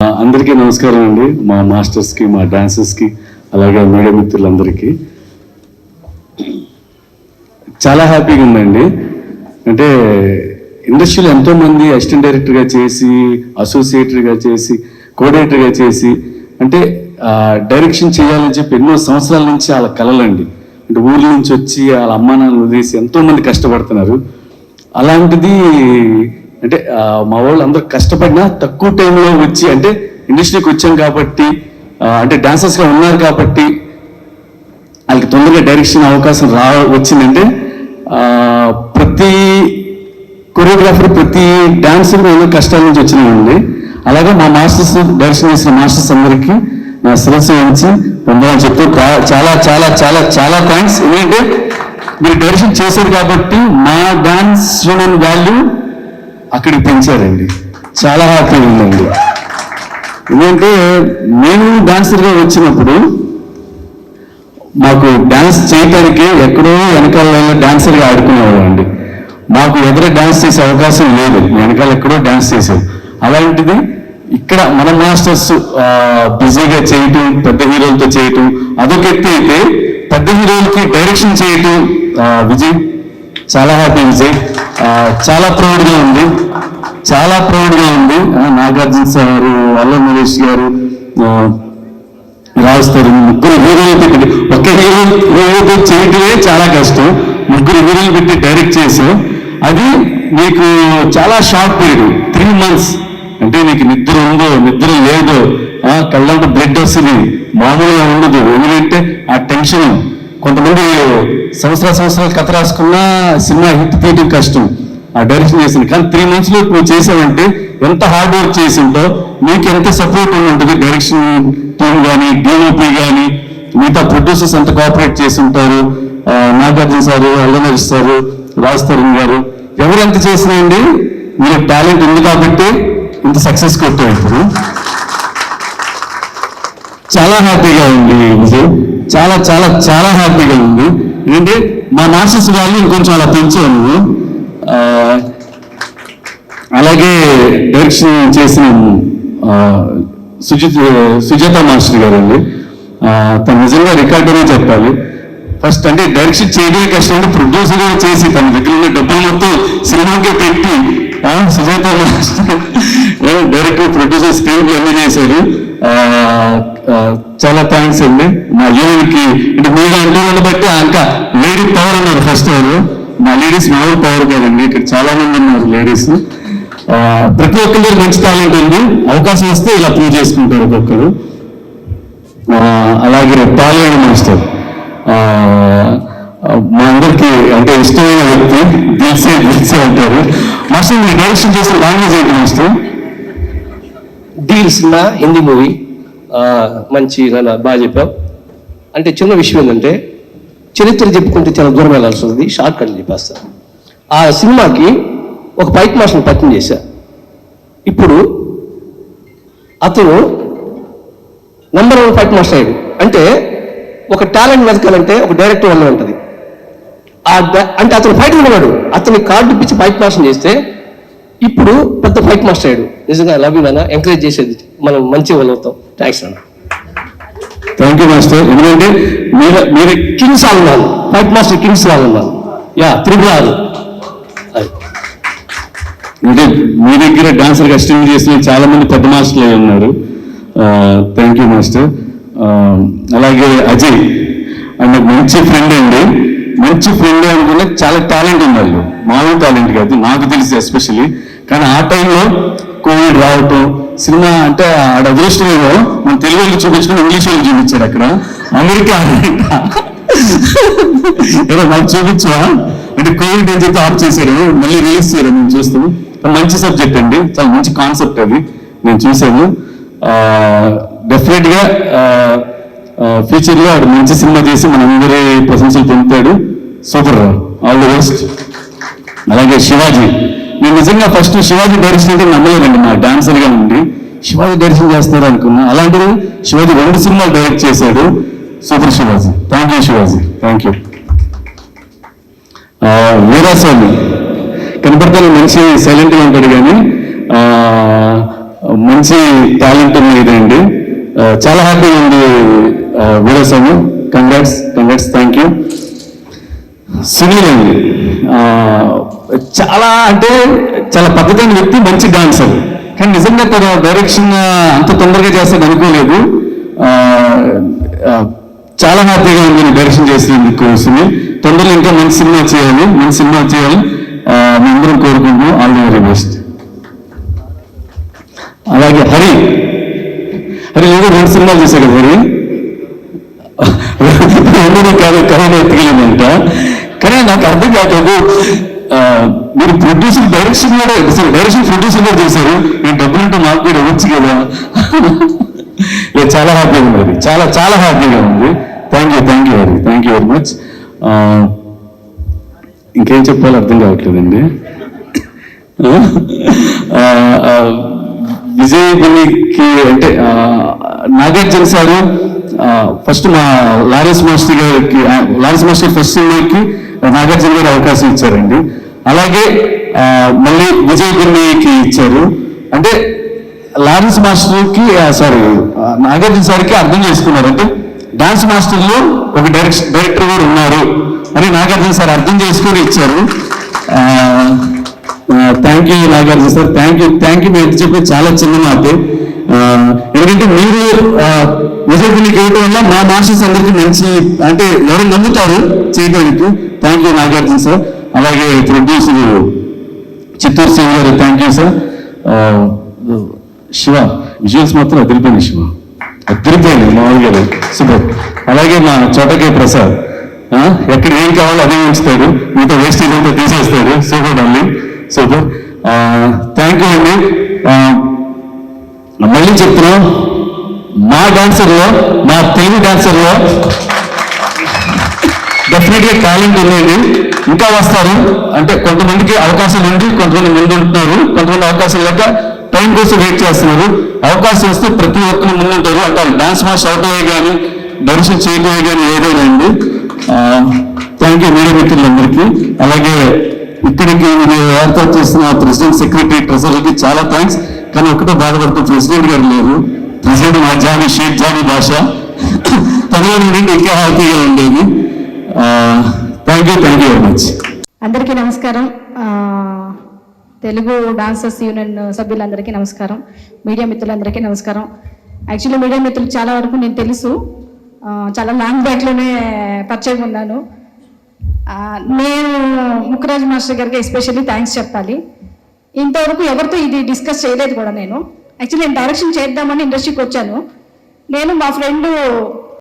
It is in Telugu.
అందరికీ నమస్కారం అండి. మా మాస్టర్స్కి మా డాన్సర్స్కి అలాగే మీడియా మిత్రులందరికీ. చాలా హ్యాపీగా ఉందండి. అంటే ఇండస్ట్రీలో ఎంతో మంది అసిస్టెంట్ డైరెక్టర్గా చేసి అసోసియేటర్గా చేసి కోఆర్డినేటర్గా చేసి అంటే డైరెక్షన్ చేయాలని చెప్పి ఎన్నో సంవత్సరాల నుంచి వాళ్ళ కలలండి. అంటే ఊర్ల నుంచి వచ్చి వాళ్ళ అమ్మానాన్ని వదిలేసి ఎంతోమంది కష్టపడుతున్నారు. అలాంటిది అంటే మా వాళ్ళు అందరూ కష్టపడినా తక్కువ టైంలో వచ్చి అంటే ఇండస్ట్రీకి వచ్చాం కాబట్టి అంటే డాన్సర్స్గా ఉన్నారు కాబట్టి వాళ్ళకి తొందరగా డైరెక్షన్ అవకాశం రా వచ్చిందంటే ప్రతి కొరియోగ్రాఫర్ ప్రతి డాన్సర్ ఎన్నో కష్టాల నుంచి వచ్చినాయండి అలాగే మా మాస్టర్స్ డైరెక్షన్ చేసిన మాస్టర్స్ అందరికీ నా శిరస్సు ఉంచి పొందాలని చెప్తూ చాలా చాలా చాలా చాలా థ్యాంక్స్ ఎందుకంటే మీరు డైరెక్షన్ చేశారు కాబట్టి మా డాన్స్ వాల్యూ అక్కడికి పెంచారండి. చాలా హ్యాపీ ఉందండి. ఎందుకంటే నేను డాన్సర్గా వచ్చినప్పుడు మాకు డాన్స్ చేయడానికి ఎక్కడో వెనకాల డాన్సర్గా ఆడుకునేవాడు అండి మాకు ఎదుర డాన్స్ చేసే అవకాశం లేదు. వెనకాల ఎక్కడో డాన్స్ చేసేది అలాంటిది ఇక్కడ మన మాస్టర్స్ బిజీగా చేయటం పెద్ద హీరోలతో చేయటం అదొక ఎత్తి అయితే పెద్ద హీరోలకి డైరెక్షన్ చేయటం విజయ్ చాలా హ్యాపీ విజయ్ చాలా ప్రౌడ్గా ఉంది. చాలా ప్రౌడ్గా ఉంది. నాగార్జున సార్ అల్లం నరేష్ గారు రాస్తారు ముగ్గురు హీరోలు పెట్టి ఒక హీరో హీరోతో చేయటమే చాలా కష్టం. ముగ్గురు హీరోలు పెట్టి డైరెక్ట్ చేసాం అది నీకు చాలా షార్ట్ పీరియడ్ త్రీ మంత్స్ అంటే నీకు నిద్ర ఉందో నిద్ర లేదో ఆ కళ్ళంట బ్లడ్ వస్తుంది. మామూలుగా ఉండదు. ఎందుకంటే ఆ టెన్షన్ కొంతమంది సంవత్సరాల సంవత్సరాలు కథ రాసుకున్నా సినిమా హిట్ తీయడం కష్టం. ఆ డైరెక్షన్ చేసింది. కానీ త్రీ మంత్స్లో నువ్వు చేసావంటే ఎంత హార్డ్ వర్క్ చేసి ఉంటో నీకు ఎంత సపోర్ట్ ఉంటుంది డైరెక్షన్ టీమ్ కానీ డిఓపి కానీ మిగతా ప్రొడ్యూసర్స్ ఎంత కోఆపరేట్ చేసి ఉంటారు నాగార్జున సారు అల్లనరేష్ సారు రాజ్ తరుణ్ గారు ఎవరు ఎంత చేసినా అండి మీరు టాలెంట్ ఉంది కాబట్టి ఇంత సక్సెస్ కొట్టారు ఇప్పుడు చాలా హ్యాపీగా ఉంది విజయ్. చాలా చాలా చాలా హ్యాపీగా ఉంది. ఏంటంటే మా మాస్టర్స్ వాల్యూ ఇంకొంచెం అలా పెంచాము అలాగే డైరెక్షన్ చేసిన సుజిత్ సుజాత మాస్టర్ గారు అండి తను నిజంగా రికార్డ్ చెప్పాలి. ఫస్ట్ అంటే డైరెక్షన్ చేయడమే కష్టం అంటే ప్రొడ్యూసర్ చేసి తన దగ్గర ఉన్న డబ్బులు మొత్తం సినిమాకే పెట్టి Sujatha master director producer screen అన్ని చేశారు. చాలా థ్యాంక్స్ అండి. మా యూనిట్కి అంటే మీరు అంటే బట్టి ఇంకా లేడీ పవర్ అన్నారు ఫస్ట్ వాళ్ళు మా లేడీస్ మామూలు పవర్ కాదండి. ఇక్కడ చాలా మంది ఉన్నారు లేడీస్ ప్రతి ఒక్కరి మంచి టాలెంట్ ఉంది అవకాశం వస్తే ఇలా ప్రూవ్ చేసుకుంటారు ఒక్కొక్కరు. అలాగే పాలేడు మాస్టర్ మా అందరికి అంటే ఇష్టమైన వ్యక్తి దిల్సే దిల్సే అంటారు. మాస్టర్ మీరు డైరెక్షన్ చేసిన లాంగ్వేజ్ ఏంటి మాస్టర్ డీల్స్ సినిమా హిందీ మూవీ. మంచి నన్ను బాగా చెప్పావు. అంటే చిన్న విషయం ఏంటంటే చరిత్ర చెప్పుకుంటే చాలా దూరం వెళ్ళాల్సి ఉంది షార్ట్ కట్ చెప్పేస్తా. ఆ సినిమాకి ఒక పైక్ మాస్టర్ని పరిచయం చేశా. ఇప్పుడు అతను నెంబర్ వన్ ఫైట్ మాస్టర్ అయ్యాడు. అంటే ఒక టాలెంట్ వెతకాలంటే ఒక డైరెక్టర్ వల్ల ఉంటుంది. ఆ అంటే అతను ఫైట్ ఉన్నాడు అతని కార్డు ఇప్పించి ఫైట్ మాస్టర్ చేస్తే ఇప్పుడు పెద్ద ఫైట్ మాస్టర్ అయ్యాడు. నిజంగా లవ్ యూ నాన్న. ఎంకరేజ్ చేసేది మనం మంచి వాళ్ళు అవుతాం థ్యాంక్స్ నాన్న. థ్యాంక్ యూ మాస్టర్ ఎందుకంటే మీరు మీరు కింగ్స్ అన్నాను ఫైట్ మాస్టర్ కింగ్స్ అన్నాను యా త్రిపుర అది. అంటే మీ దగ్గర డాన్సర్ అసిస్టెంట్ చేసిన చాలా మంది పెద్ద మాస్టర్లు అయి ఉన్నారు. థ్యాంక్ యూ మాస్టర్ అలాగే అజయ్ అండ్ మంచి ఫ్రెండ్ అండి. మంచి ఫ్రెండ్ అనుకున్న చాలా టాలెంట్ ఉంది వాళ్ళు మామూలు టాలెంట్ కాదు నాకు తెలిసి ఎస్పెషల్లీ కానీ ఆ టైంలో కోవిడ్ రావటం సినిమా అంటే ఆడ అదృష్టం ఏమో మన తెలుగు వాళ్ళు చూపించుకుని ఇంగ్లీష్ వాళ్ళు చూపించారు అక్కడ. అమెరికా ఏదో మాకు చూపించవా అంటే కోవిడ్ ఏం చెప్పి ఆఫ్ చేశారు మళ్ళీ రిలీజ్ చేయరు మేము చూస్తాం. మంచి సబ్జెక్ట్ అండి చాలా మంచి కాన్సెప్ట్ అది. నేను చూశాను. డెఫినెట్గా ఫ్యూచర్లో ఆడు మంచి సినిమా చేసి మనందరి ప్రశంసలు పొందుతాడు సూపర్. ఆల్ ది బెస్ట్ అలాగే శివాజీ. నేను నిజంగా ఫస్ట్ శివాజీ డైరెక్షన్ అంటే నమ్మలేదండి. మా డాన్సర్గా ఉండి శివాజీ డైరెక్షన్ చేస్తారు అనుకున్నా. అలాంటిది శివాజీ రెండు సినిమాలు డైరెక్ట్ చేశాడు. Super Shivaji. Thank you Shivaji. Thank you Veeraswamy. కనపడతాను మంచి సైలెంట్గా ఉంటాడు కానీ మంచి టాలెంట్ ఉన్న ఇదండి చాలా హ్యాపీగా ఉంది Veeraswamy. Congrats congrats thank you Sunil అండి. చాలా అంటే చాలా పద్ధతైన వ్యక్తి మంచి డాన్సర్. కానీ నిజంగా తన డైరెక్షన్ అంత తొందరగా చేస్తాను అనుకోలేదు. ఆ, చాలా హ్యాపీగా ఉంది నేను డైరెక్షన్ చేసినందుకు సునీల్. తొందరలో ఇంకా మంచి సినిమా చేయాలి మంచి సినిమా చేయాలి. మేమందరం కోరుకుంటున్నాం ఆల్ ది వెరీ బెస్ట్. అలాగే హరి. హరి ఏదో రెండు సినిమాలు చేశాడు హరి? కాదు కరోనా ఎత్తుకెళ్ళిందంట కానీ నాకు అర్థం కాదు మీరు ప్రొడ్యూసర్ డైరెక్షన్ కూడా సారీ డైరెక్షన్ ప్రొడ్యూసర్ కూడా చేశారు. ఈ డబ్బులు ఉంటే మాకు కూడా ఇవ్వచ్చు కదా. చాలా హ్యాపీగా ఉంది చాలా చాలా హ్యాపీగా ఉంది. Thank you thank you Hari thank you very much ఇంకేం చెప్పాలో అర్థం కావట్లేదండి. విజయ్ బిల్లికి అంటే నాగార్జున సారు ఫస్ట్ మా లారెన్స్ మాస్టర్ గారికి లారెస్ లారెన్స్ మాస్టర్ ఫస్ట్ సినిమాకి నాగార్జున గారు అవకాశం ఇచ్చారండి. అలాగే మళ్ళీ విజయ్ బుల్లికి ఇచ్చారు. అంటే లారెన్స్ మాస్టర్కి సారీ నాగార్జున సార్కి అర్థం చేసుకున్నారు. అంటే డాన్స్ మాస్టర్లో ఒక డైరెక్ట్ డైరెక్టర్ కూడా ఉన్నారు అని నాగార్జున సార్ అర్థం చేసుకుని ఇచ్చారు. Thank you Nagarjuna sir thank you thank you మీరు చెప్పి చాలా చిన్న మాటే. ఎందుకంటే మీరు విజయకునికి ఇవ్వడం వల్ల మా మాస్టర్స్ అందరికీ మంచి అంటే ఎవరు నమ్ముతారు చేయడానికి థ్యాంక్ యూ నాగార్జున సార్. అలాగే ప్రొడ్యూసర్ చిత్తూరు సింగ్ గారు thank you sir Shiva visuals మాత్రం అదిరిపోయింది శివ. అదిరిపోయింది మామూలుగా లేదు. సూపర్ అలాగే మా చోటకే ప్రసాద్. ఎక్కడ ఏం కావాలో అదే ఉంచుతాడు. మీతో వేస్టేజ్ అంతా తీసేస్తాడు. సూపర్ అండి సూపర్ థ్యాంక్ యూ అండి. మళ్ళీ చెప్తున్నాం మా డాన్సర్లో మా తెలుగు డాన్సర్లో డెఫినెట్గా టాలెంట్ ఉందండి ఇంకా వస్తారు. అంటే కొంతమందికి అవకాశం ఉంది కొంతమంది ముందు ఉంటున్నారు కొంతమంది అవకాశం లేక టైం కోసం వెయిట్ చేస్తున్నారు. అవకాశం వస్తే ప్రతి ఒక్కరు ముందుంటారు అంటారు డాన్స్ మాస్టర్ అవుతాయే కానీ దర్శనం చేయటమే కానీ ఏదైనా అండి థ్యాంక్ యూ మీడియా మిత్రులందరికీ అలాగే ఇక్కడికి మీరు ఏర్పాటు చేసిన ప్రెసిడెంట్ సెక్రటరీ ట్రెజరీకి చాలా థ్యాంక్స్ కానీ ఒకటే బాధపడుతూ ప్రెసిడెంట్ గారు లేరు. ప్రెసిడెంట్ మా జాని షేక్ జాని భాష. తనలో నుండి ఇంకా హ్యాపీగా ఉండేది thank you thank you very much అందరికీ నమస్కారం. తెలుగు డాన్సర్స్ యూనియన్ సభ్యులందరికీ నమస్కారం. మీడియా మిత్రులందరికీ నమస్కారం. యాక్చువల్లీ మీడియా మిత్రులు చాలా వరకు నేను తెలుసు. చాలా లాంగ్ బ్యాక్లోనే పరిచయం ఉన్నాను. నేను ముఖరాజ్ మాస్టర్ గారికి ఎస్పెషల్లీ థ్యాంక్స్ చెప్పాలి. ఇంతవరకు ఎవరితో ఇది డిస్కస్ చేయలేదు కూడా నేను. యాక్చువల్లీ నేను డైరెక్షన్ చేద్దామని ఇండస్ట్రీకి వచ్చాను. నేను మా ఫ్రెండ్